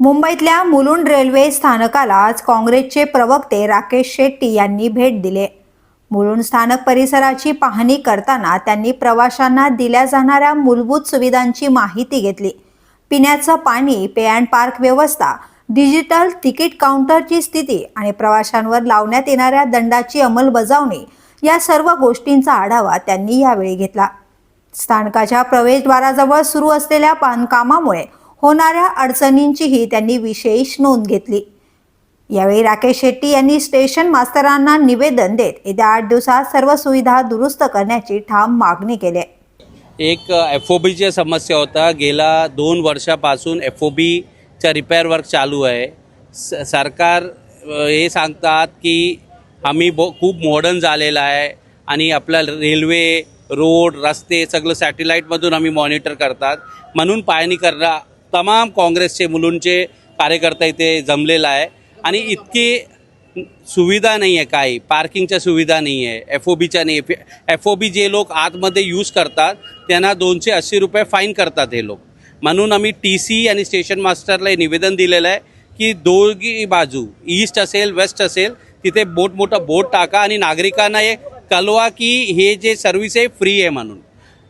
मुंबईतल्या मुलुंड रेल्वे स्थानकाला आज काँग्रेसचे प्रवक्ते राकेश शेट्टी यांनी भेट दिले. मुलुंड स्थानक परिसराची पाहणी करताना त्यांनी प्रवाशांना दिल्या जाणाऱ्या मूलभूत सुविधांची माहिती घेतली. पिण्याचं पाणी पे अँड पार्क व्यवस्था डिजिटल तिकीट काउंटरची स्थिती आणि प्रवाशांवर लावण्यात येणाऱ्या दंडाची अंमलबजावणी या सर्व गोष्टींचा आढावा त्यांनी यावेळी घेतला. स्थानकाच्या प्रवेशद्वाराजवळ सुरू असलेल्या बांधकामामुळे होणाऱ्या अडचणींचीही त्यांनी विशेष नोंद घेतली. यावेळी राकेश शेट्टी यांनी स्टेशन मास्तरांना निवेदन देत येत्या आठ दिवसात सर्व सुविधा दुरुस्त करण्याची ठाम मागणी केली एक एफ ओ बीची समस्या होता. गेल्या दोन वर्षापासून एफ ओ बीचा रिपेअर वर्क चालू आहे. स सरकार हे सांगतात की आम्ही बो खूप मॉडर्न झालेला आहे आणि आपला रेल्वे रोड रस्ते सगळं सॅटेलाईटमधून आम्ही मॉनिटर करतात. म्हणून पाहणी करणं तमाम काँग्रेसचे मुलूंचे कार्यकर्ता इथे जमलेला आहे. आणि इतकी सुविधा नाही आहे काही. पार्किंगच्या सुविधा नाही आहे. एफ ओ बीच्या नाही एफ ओ बी जे लोक आतमध्ये यूज करतात त्यांना दोनशे अस्सी रुपये फाईन करतात हे लोक. म्हणून आम्ही टी सी आणि स्टेशन मास्टरला हे निवेदन दिलेलं आहे की दोघी बाजू ईस्ट असेल वेस्ट असेल तिथे बोट मोठा बोट टाका आणि नागरिकांना हे कळवा की हे जे सर्व्हिस आहे फ्री आहे म्हणून.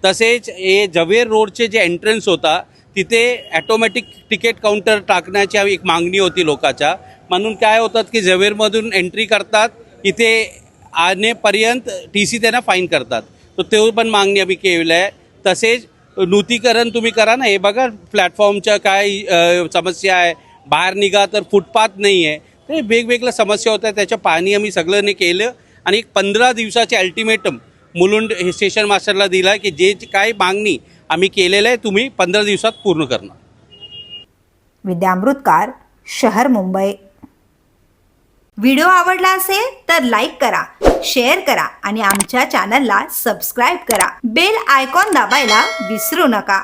तसेच हे जवेर रोडचे जे एंट्रन्स होता तिथे ॲटोमॅटिक तिकीट काउंटर टाकण्याची एक मागणी होती लोकाच्या. म्हणून काय होतात की झवेरमधून एंट्री करतात इथे आणेपर्यंत टी सी त्यांना फाईन करतात. तर तो पण मागणी आम्ही केलेलं आहे. तसेच नूतीकरण तुम्ही करा ना हे बघा प्लॅटफॉर्मच्या काय समस्या आहे. बाहेर निघा तर फुटपाथ नाही आहे. ते वेगवेगळ्या समस्या होत्या त्याच्या पाणी आम्ही सगळ्यांनी केलं. आणि एक पंधरा दिवसाचे अल्टिमेटम मुलुंड हे स्टेशन मास्टरला दिला की जे काय मागणी आम्ही केलेलं आहे तुम्ही पंधरा दिवसात पूर्ण करणार. विद्या अमृतकार शहर मुंबई. व्हिडिओ आवडला असेल तर लाईक करा शेअर करा आणि आमच्या चॅनलला सबस्क्राईब करा. बेल आयकॉन दाबायला विसरू नका.